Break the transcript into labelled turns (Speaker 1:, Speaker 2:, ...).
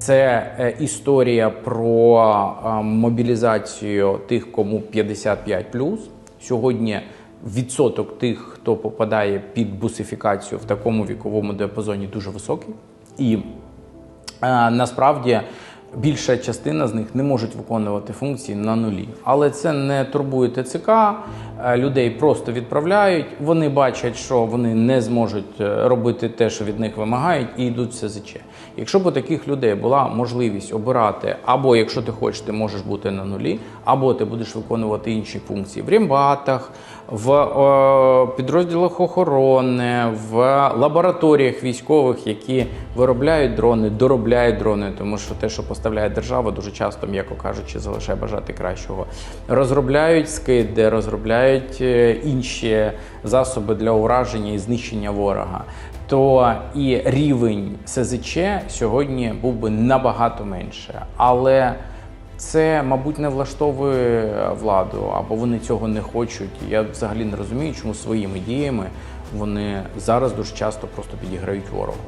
Speaker 1: Це е, історія про е, мобілізацію тих, кому 55 Сьогодні відсоток тих, хто попадає під бусифікацію в такому віковому діапазоні, дуже високий. І е, насправді більша частина з них не можуть виконувати функції на нулі. Але це не турбує ТЦК. е, Людей просто відправляють. Вони бачать, що вони не зможуть е, робити те, що від них вимагають, і йдуть в СЗЧ. Якщо б у таких людей була можливість обирати, або якщо ти хочеш, ти можеш бути на нулі, або ти будеш виконувати інші функції в рембатах, в е, підрозділах охорони, в лабораторіях військових, які виробляють дрони, доробляють дрони, тому що те, що поставляє держава, дуже часто, м'яко кажучи, залишає бажати кращого. Розробляють скиди, розробляють е, інші засоби для ураження і знищення ворога. То і рівень СЗЧ сьогодні був би набагато менше. Але це, мабуть, не влаштовує владу, або вони цього не хочуть. Я взагалі не розумію, чому своїми діями вони зараз дуже часто просто підіграють ворогу.